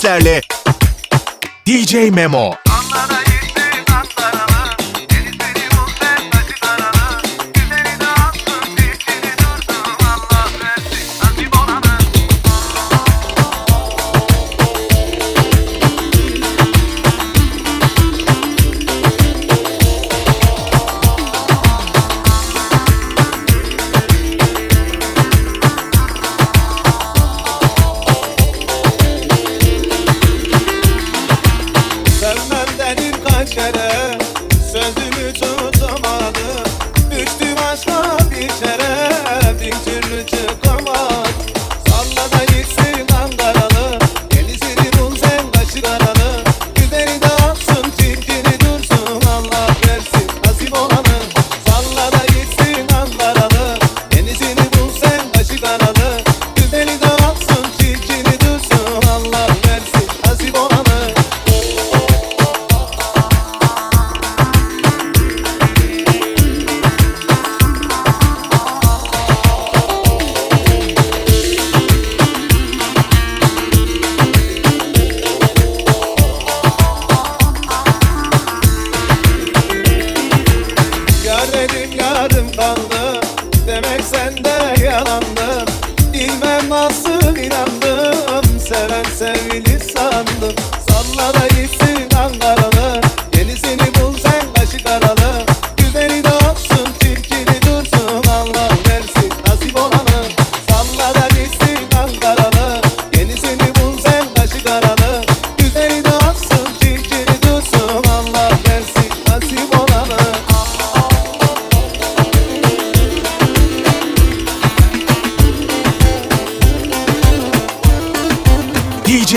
seslerle DJ Memo.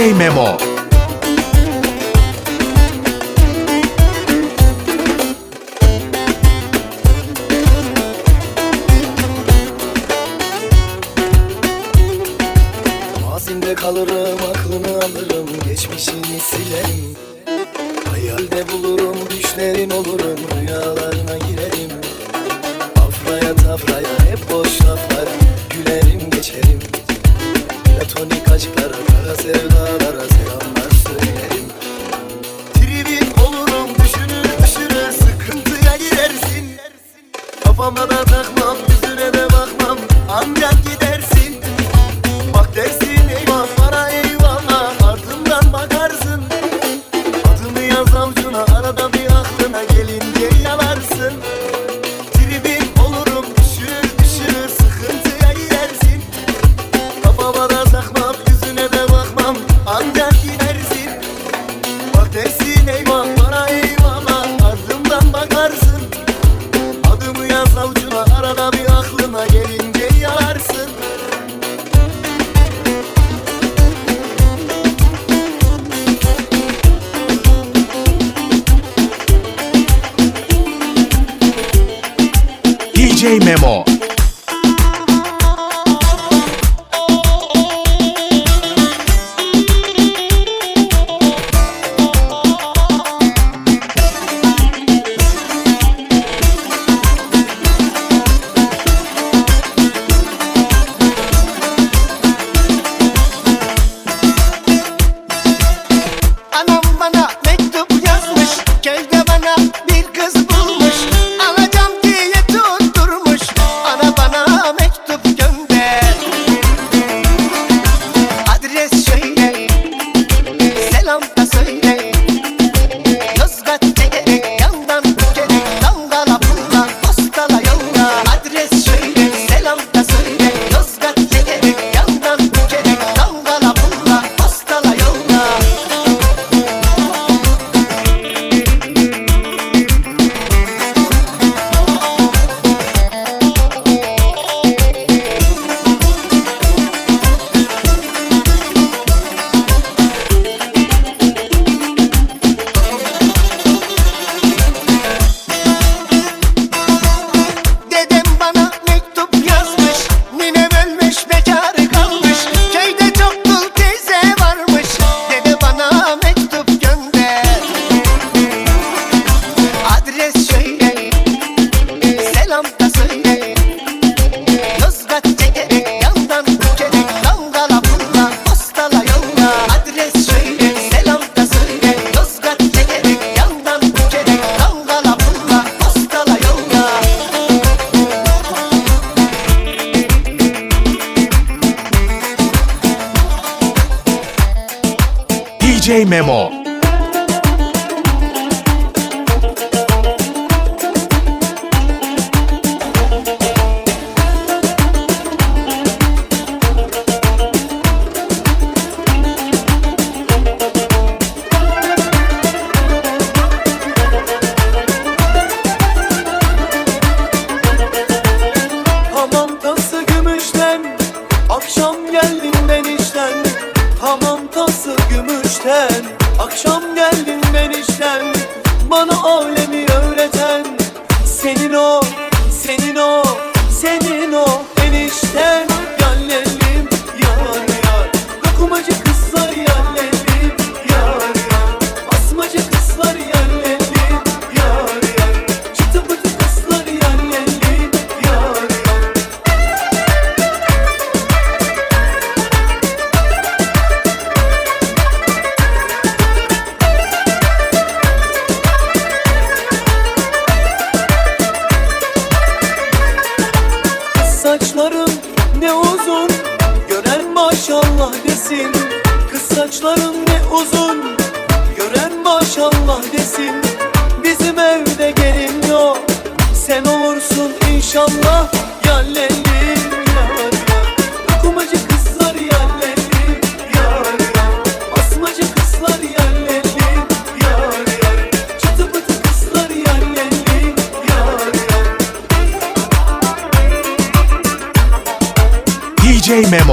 Oley Memo. Mazinde kalırım, aklını alırım, geçmişini silerim. Hayalde bulurum, düşlerin olurum, rüyalarına girerim. Afraya tafraya, hep boş laflara, gülerim geçerim. Platonik aşklara DJ メモ Saçlarım ne uzun Gören maşallah desin. Bizim evde gelin yok Sen olursun inşallah. Yallelim ya Kumacı kızlar yallelim ya Asmacı kızlar yallelim ya Çıtı kızlar yallelim ya DJ Memo.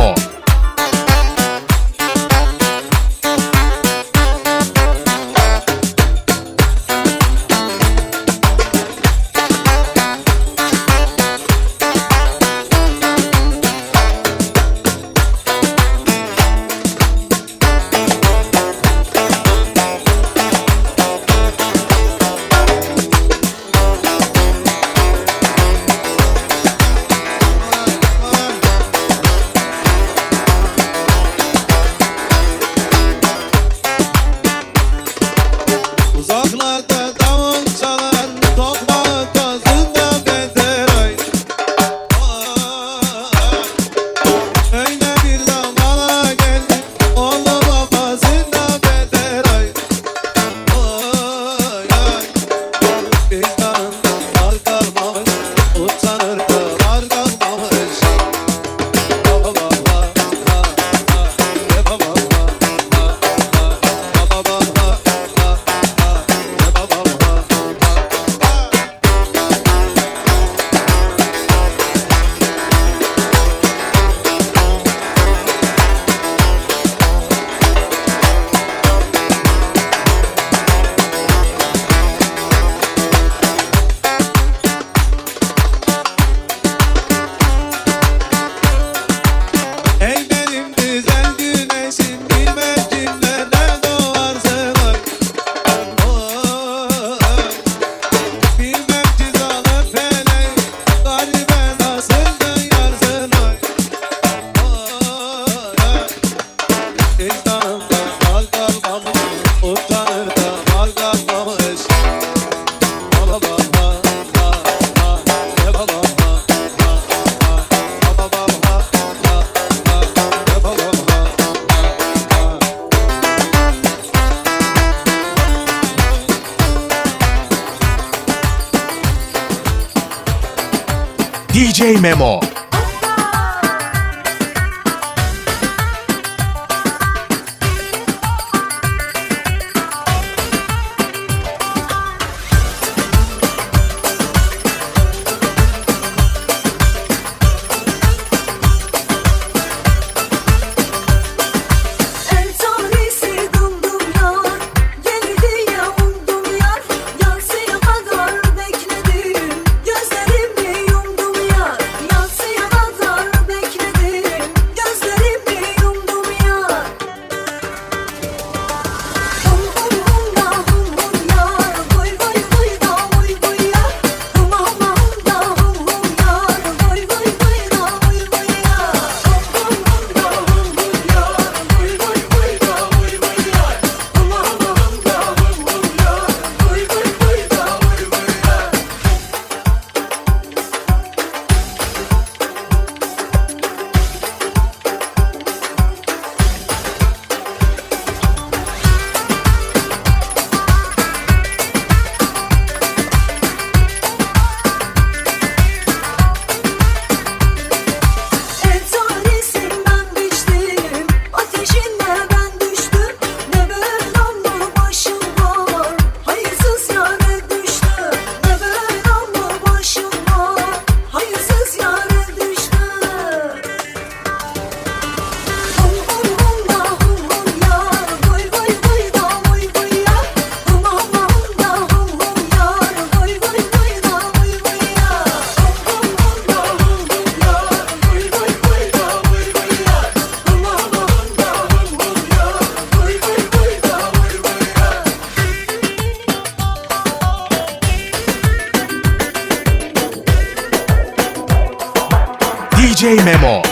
DJ Memo. DJ Memo.